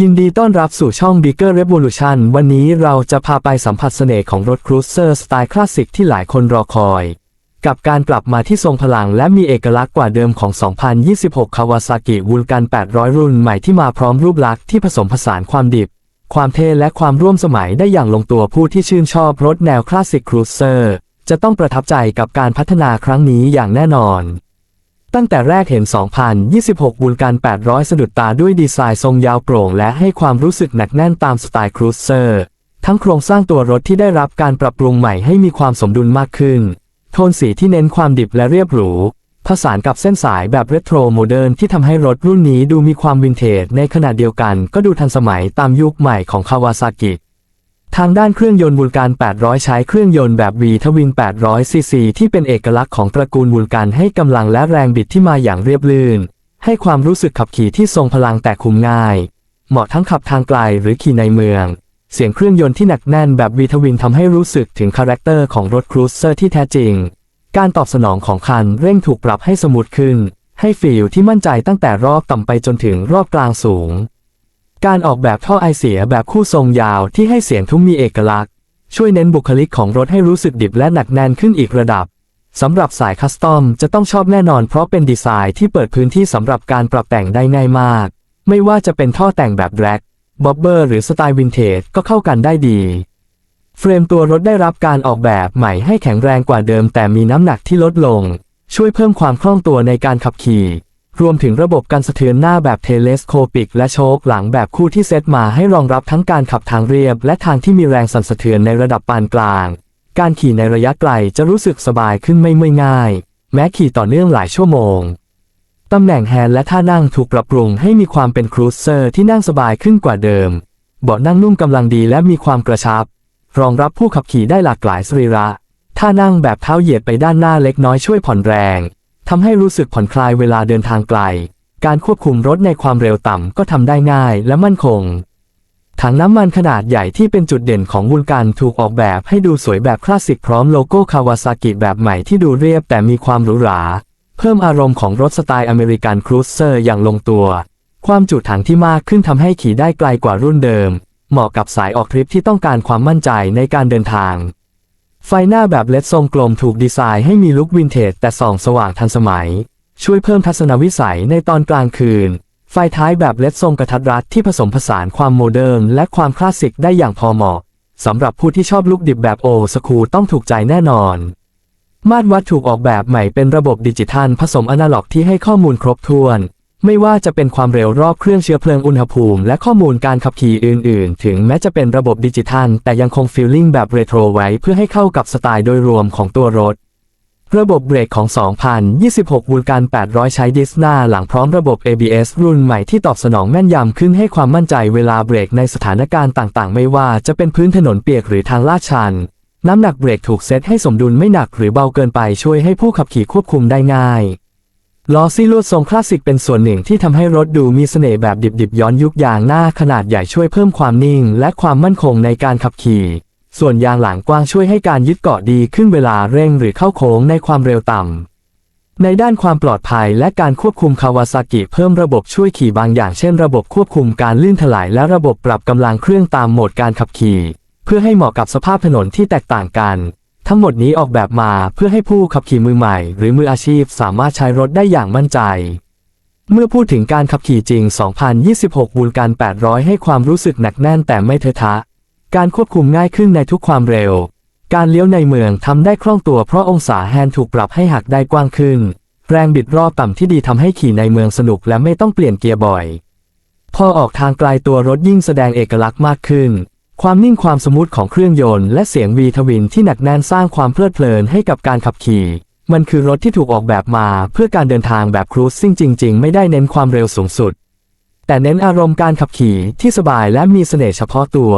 ยินดีต้อนรับสู่ช่อง Bigger Revolution วันนี้เราจะพาไปสัมผัสเสน่ห์ของรถครูเซอร์สไตล์คลาสสิกที่หลายคนรอคอย กับการกลับมาที่ทรงพลังและมีเอกลักษณ์กว่าเดิมของ 2026 Kawasaki Vulcan 800 รุ่นใหม่ที่มาพร้อมรูปลักษณ์ที่ผสมผสานความดิบ ความเท่และความร่วมสมัยได้อย่างลงตัวผู้ที่ชื่นชอบรถแนวคลาสสิกครูเซอร์จะต้องประทับใจกับการพัฒนาครั้งนี้อย่างแน่นอน ตั้งแต่แรกเห็น 2026 บูลการ 800 สะดุดตาด้วยดีไซน์ทรงยาวโปร่ง และให้ความรู้สึกหนักแน่นตามสไตล์ครูเซอร์ ทั้งโครงสร้างตัวรถที่ได้รับการปรับปรุงใหม่ให้มีความสมดุลมากขึ้น โทนสีที่เน้นความดิบและเรียบหรู ผสานกับเส้นสายแบบเรโทรโมเดิร์นที่ทำให้รถรุ่นนี้ดูมีความวินเทจในขณะเดียวกันก็ดูทันสมัยตามยุคใหม่ของคาวาซากิ ทางด้านเครื่องยนต์วูลการ 800 ใช้เครื่องยนต์แบบ V ทวิน 800 ซีซี ที่เป็นเอกลักษณ์ของตระกูลวูลการให้กำลังและแรงบิดที่มาอย่างเรียบลื่น ให้ความรู้สึกขับขี่ที่ทรงพลังแต่คุมง่าย เหมาะทั้งขับทางไกลหรือขี่ในเมือง เสียงเครื่องยนต์ที่หนักแน่นแบบ V ทวินทำให้รู้สึกถึงคาแรคเตอร์ของรถครูเซอร์ที่แท้จริง การตอบสนองของคันเร่งถูกปรับให้สมูทขึ้น ให้ฟีลที่มั่นใจตั้งแต่รอบต่ำไปจนถึงรอบกลางสูง การออกแบบท่อไอเสียแบบคู่ทรงยาวที่ให้เสียงทุ้มมีเอกลักษณ์ ช่วยเน้นบุคลิกของรถให้รู้สึกดิบและหนักแน่นขึ้นอีกระดับสำหรับสายคัสตอมจะต้องชอบแน่นอนเพราะเป็นดีไซน์ที่เปิดพื้นที่สำหรับการปรับแต่งได้ง่ายมาก ไม่ว่าจะเป็นท่อแต่งแบบแร็กบ๊อบเบอร์หรือสไตล์วินเทจก็เข้ากันได้ดี เฟรมตัวรถได้รับการออกแบบใหม่ให้แข็งแรงกว่าเดิมแต่มีน้ำหนักที่ลดลง ช่วยเพิ่มความคล่องตัวในการขับขี่ รวมถึงระบบการสะเทือนหน้าแบบเทเลสโคปิก และโชคหลังแบบคู่ที่เซตมาให้รองรับทั้งการขับทางเรียบ และทางที่มีแรงสั่นสะเทือนในระดับปานกลาง การขี่ในระยะไกลจะรู้สึกสบายขึ้นไม่เมื่อยง่าย แม้ขี่ต่อเนื่องหลายชั่วโมง ตำแหน่งแฮนด์และท่านั่งถูกปรับปรุงให้มีความเป็นครูเซอร์ที่นั่งสบายขึ้นกว่าเดิม เบาะนั่งนุ่มกำลังดีและมีความกระชับ รองรับผู้ขับขี่ได้หลากหลายสรีระ ท่านั่งแบบเท้าเหยียดไปด้านหน้าเล็กน้อยช่วยผ่อนแรง ทำให้รู้สึกผ่อนคลายเวลาเดินทางไกล การควบคุมรถในความเร็วต่ำก็ทำได้ง่ายและมั่นคง ถังน้ำมันขนาดใหญ่ที่เป็นจุดเด่นของวูลการถูกออกแบบให้ดูสวยแบบคลาสสิกพร้อมโลโก้คาวาซากิแบบใหม่ที่ดูเรียบแต่มีความหรูหรา เพิ่มอารมณ์ของรถสไตล์อเมริกันครูเซอร์อย่างลงตัว ความจุถังที่มากขึ้นทำให้ขี่ได้ไกลกว่ารุ่นเดิม เหมาะกับสายออกทริปที่ต้องการความมั่นใจในการเดินทาง ไฟหน้าแบบเลดทรงกลมถูกดีไซน์ให้มีลุควินเทจแต่ส่องสว่างทันสมัย ช่วยเพิ่มทัศนวิสัยในตอนกลางคืน ไฟท้ายแบบเลดทรงกระทัดรัดที่ผสมผสานความโมเดิร์นและความคลาสสิกได้อย่างพอเหมาะสำหรับผู้ที่ชอบลุคดิบแบบโอสคูต้องถูกใจแน่นอน มาตรวัดถูกออกแบบใหม่เป็นระบบดิจิทัลผสมอนาล็อกที่ให้ข้อมูลครบถ้วน ไม่ว่าจะเป็นความเร็วรอบเครื่องเชื้อเพลิงอุณหภูมิ และข้อมูลการขับขี่อื่น ๆ ถึงแม้จะเป็นระบบดิจิทัล แต่ยังคงฟีลลิ่งแบบเรโทรไว้เพื่อให้เข้ากับสไตล์โดยรวมของตัวรถ ระบบเบรกของ 2026 วูลการ 800 ใช้ดิสนาหลังพร้อมระบบ ABS รุ่นใหม่ที่ตอบสนองแม่นยำขึ้นให้ความมั่นใจเวลาเบรกในสถานการณ์ต่าง ๆ ไม่ว่าจะเป็นพื้นถนนเปียกหรือทางลาดชัน น้ำหนักเบรกถูกเซตให้สมดุลไม่หนักหรือเบาเกินไปช่วยให้ผู้ขับขี่ควบคุมได้ง่าย ล้อซี่ลวดทรงคลาสสิกเป็นส่วนหนึ่งที่ทำให้รถดูมีเสน่ห์แบบดิบๆ ย้อนยุคยางหน้าขนาดใหญ่ช่วยเพิ่มความนิ่ง และความมั่นคงในการขับขี่ ส่วนยางหลังกว้างช่วยให้การยึดเกาะดีขึ้นเวลาเร่งหรือเข้าโค้งในความเร็วต่ำในด้านความปลอดภัยและการควบคุมคาวาซากิเพิ่มระบบช่วยขี่บางอย่างเช่น ระบบควบคุมการลื่นถลายและระบบปรับกำลังเครื่องตามโหมดการขับขี่ เพื่อให้เหมาะกับสภาพถนนที่แตกต่างกัน ทั้งหมดนี้ออกแบบมาเพื่อให้ผู้ขับขี่มือใหม่ หรือมืออาชีพสามารถใช้รถได้อย่างมั่นใจ เมื่อพูดถึงการขับขี่จริง 2026วูลการ 800 ให้ความรู้สึกหนักแน่นแต่ไม่เทอะทะ การควบคุมง่ายขึ้นในทุกความเร็ว การเลี้ยวในเมืองทำได้คล่องตัวเพราะองศาแฮนด์ถูกปรับให้หักได้กว้างขึ้น แรงบิดรอบต่ำที่ดีทำให้ขี่ในเมืองสนุกและไม่ต้องเปลี่ยนเกียร์บ่อย พอออกทางไกลตัวรถยิ่งแสดงเอกลักษณ์มากขึ้น ความนิ่งความสมูทของเครื่องยนต์และเสียงวีทวินที่หนักแน่นสร้างความเพลิดเพลินให้กับการขับขี่ มันคือรถที่ถูกออกแบบมาเพื่อการเดินทางแบบครูซซิ่งจริง ๆ ไม่ได้เน้นความเร็วสูงสุด แต่เน้นอารมณ์การขับขี่ที่สบายและมีเสน่ห์เฉพาะตัว